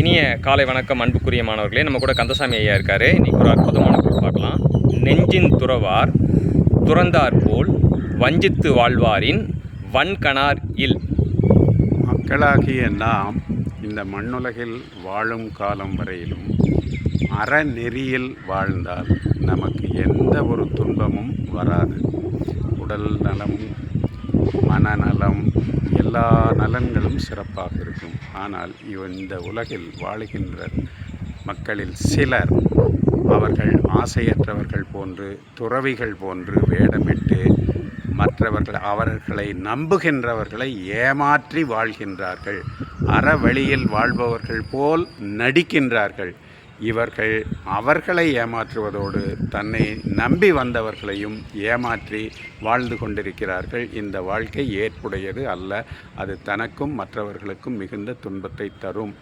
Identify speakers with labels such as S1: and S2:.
S1: இனிய காலை வணக்கம் அன்புக்குரிய மாணவர்களே. நம்ம கூட கந்தசாமி ஐயா இருக்காரு. இன்னைக்கு ஒரு அற்புதமான குரல் பார்க்கலாம். நெஞ்சின் துறவார் துறந்தார் போல் வஞ்சித்து வாழ்வாரின் வன்கணார் இல்.
S2: மக்களாகிய நாம் இந்த மண்ணுலகில் வாழும் காலம் வரையிலும் அறநெறியில் வாழ்ந்தால் நமக்கு எந்த ஒரு துன்பமும் வராது. உடல் நலம் மனநலம் எல்லா நலன்களும் சிறப்பாக இருக்கும். ஆனால் இந்த உலகில் வாழுகின்ற மக்களில் சிலர் அவர்கள் ஆசையற்றவர்கள் போன்று துறவிகள் போன்று வேடமிட்டு மற்றவர்கள் அவர்களை நம்புகின்றவர்களை ஏமாற்றி வாழ்கின்றார்கள். அறவழியில் வாழ்பவர்கள் போல் நடிக்கின்றார்கள். இவர்கள் அவர்களை ஏமாற்றுவதோடு தன்னை நம்பி வந்தவர்களையும் ஏமாற்றி வாழ்ந்து கொண்டிருக்கிறார்கள். இந்த வாழ்க்கை ஏற்புடையது அல்ல. அது தனக்கும் மற்றவர்களுக்கும் மிகுந்த துன்பத்தை தரும்.